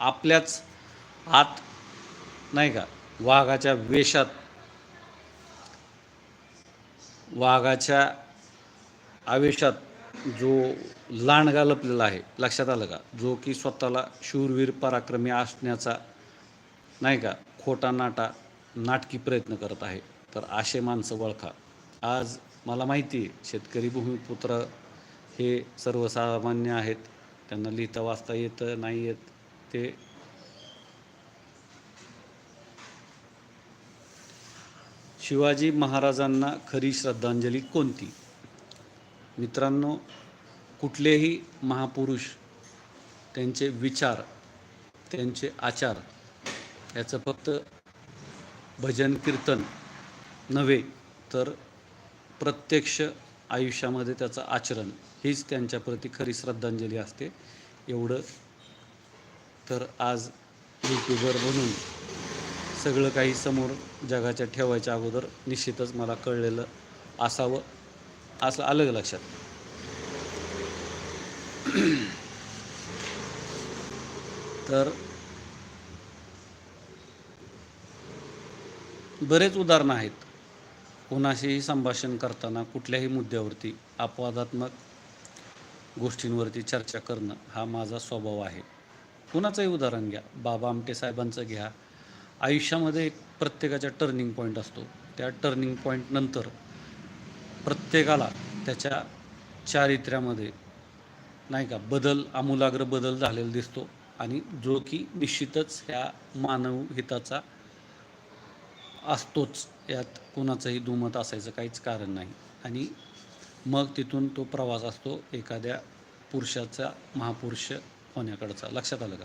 आपल्याच आत नाही का? वाघाच्या वेशात. वाघाच्या आवेशात जो लांडगा लपलेला आहे लक्षात आलं का? जो की स्वतःला शूरवीर पराक्रमी असण्याचा नाही का? खोटा नाटा नाटकी प्रयत्न करत आहे. तर असे माणसं ओळखा आज मला माहिती आहे शेतकरी भूमिपुत्र हे सर्वसामान्य आहेत. त्यांना लिहिता वाचता येतं नाही येत. ते शिवाजी महाराजांना खरी श्रद्धांजली कोणती? मित्रांनो कुठलेही महापुरुष त्यांचे विचार त्यांचे आचार याचं फक्त भजन कीर्तन नव्हे तर प्रत्यक्ष आयुष्यामध्ये त्याचं आचरण हीच त्यांच्याप्रती खरी श्रद्धांजली असते. एवढं तर आज यूट्यूबर म्हणून सगळं काही समोर जगाच्या ठेवायच्या अगोदर निश्चितच मला कळलेलं असावं असं आलं लक्षात. तर बरेच उदाहरणं आहेत. कोणाशीही संभाषण करताना कुठल्याही मुद्द्यावरती अपवादात्मक गोष्टींवरती चर्चा करणं हा माझा स्वभाव आहे. कुणाचंही उदाहरण घ्या. बाबा आमटे साहेबांचं घ्या. आयुष्यामध्ये एक प्रत्येकाच्या टर्निंग पॉईंट असतो. त्या टर्निंग पॉईंटनंतर प्रत्येकाला त्याच्या चारित्र्यामध्ये नाही का बदल आमूलाग्र बदल झालेला दिसतो आणि जो की निश्चितच ह्या मानव हिताचा असतोच. यात कोणाचंही दुमत असायचं काहीच कारण नाही. आणि मग तिथून तो प्रवास असतो एखाद्या पुरुषाचा महापुरुष होण्याकडचा लक्षात आलं का?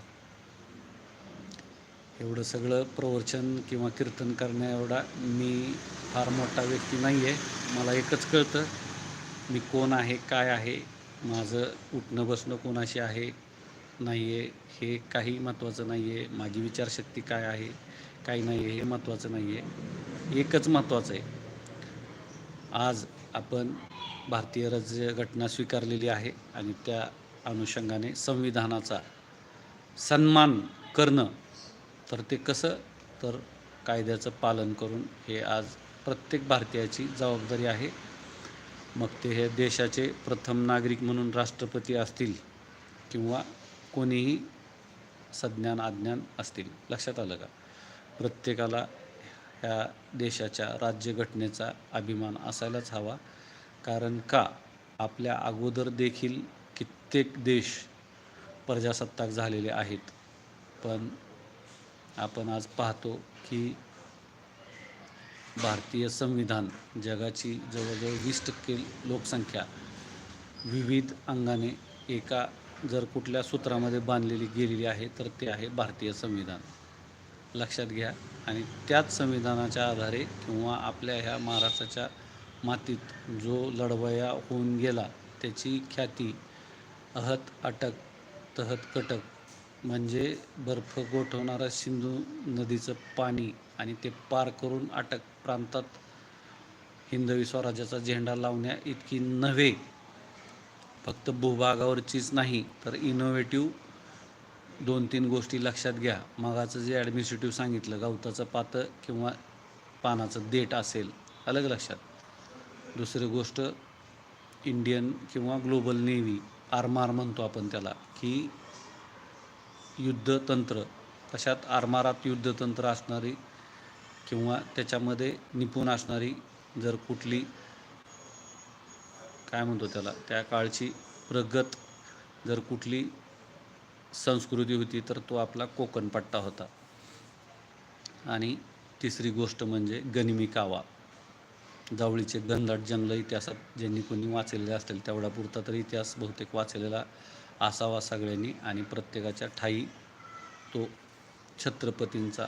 एवढं सगळं प्रवचन किंवा कीर्तन करण्याएवढा मी फार मोठा व्यक्ती नाही आहे मला एकच कळतं मी कोण आहे काय आहे? माझं उठणं बसणं कोणाशी आहे? नाही आहे हे काही महत्त्वाचं नाही आहे माझी विचारशक्ती काय आहे? काही नाही आहे हे महत्त्वाचं नाही आहे एकच महत्त्वाचं आहे. आज आपण भारतीय राज्यघटना स्वीकारलेली आहे आणि त्या अनुषंगाने संविधानाचा सन्मान करणं तर ते कसं? तर कायद्याचं पालन करून हे आज प्रत्येक भारतीयाची जबाबदारी आहे. मग ते हे देशाचे प्रथम नागरिक म्हणून राष्ट्रपती असतील किंवा कोणीही सज्ञान अज्ञान असतील. लक्षात आलं का? प्रत्येकाला ह्या देशाच्या राज्यघटनेचा अभिमान असायलाच हवा. कारण का? आपल्या अगोदर देखील कित्येक देश प्रजासत्ताक झालेले आहेत. पण आपण आज पाहतो की भारतीय संविधान जगाची जवळजवळ वीस टक्के लोकसंख्या विविध अंगाने एका जर कुठल्या सूत्रामध्ये बांधलेली गेलेली आहे तर ते आहे भारतीय संविधान. लक्षात घ्या आणि त्याच संविधानाच्या आधारे किंवा आपल्या ह्या महाराष्ट्राच्या मातीत जो लढवया होऊन गेला त्याची ख्याती अहत अटक तहत कटक म्हणजे बर्फ गोठवणारं सिंधू नदीचं पाणी आणि ते पार करून अटक प्रांतात हिंदवी स्वराज्याचा झेंडा लावण्या इतकी नव्हे. फक्त भूभागावरचीच नाही तर इनोव्हेटिव्ह दोन तीन गोष्टी लक्षात घ्या. मगाचं जे ॲडमिनिस्ट्रेटिव्ह सांगितलं गवताचं पातं किंवा पानाचं देठ असेल अलग लक्षात. दुसरी गोष्ट इंडियन किंवा ग्लोबल नेव्ही आरमार म्हणतो आपण त्याला की युद्धतंत्र तशात आरमारात युद्धतंत्र असणारी किंवा त्याच्यामध्ये निपुण असणारी जर कुठली काय म्हणतो त्याला त्या काळची प्रगत जर कुठली संस्कृती होती तर तो आपला कोकणपट्टा होता. आणि तिसरी गोष्ट म्हणजे गनिमी कावा. जावळीचे घनदाट जंगल इतिहासात ज्यांनी कोणी वाचलेले असतील तेवढा पुरता तर इतिहास बहुतेक वाचलेला असावा सगळ्यांनी. आणि प्रत्येकाच्या ठाई तो छत्रपतींचा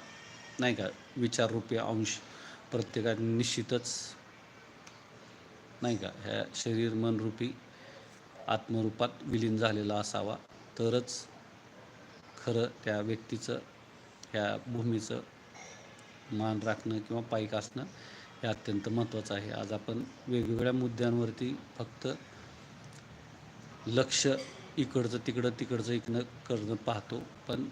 नाही का विचाररूपी अंश प्रत्येकाने निश्चितच नाही का ह्या शरीर मनरूपी आत्मरूपात विलीन झालेला असावा. तरच खरं त्या व्यक्तीचं ह्या भूमीचं मान राखणं किंवा पाईक असणं हे अत्यंत महत्त्वाचं आहे. आज आपण वेगवेगळ्या मुद्द्यांवरती फक्त लक्ष इकडचं तिकडं तिकडचं इकडं करणं पाहतो. पण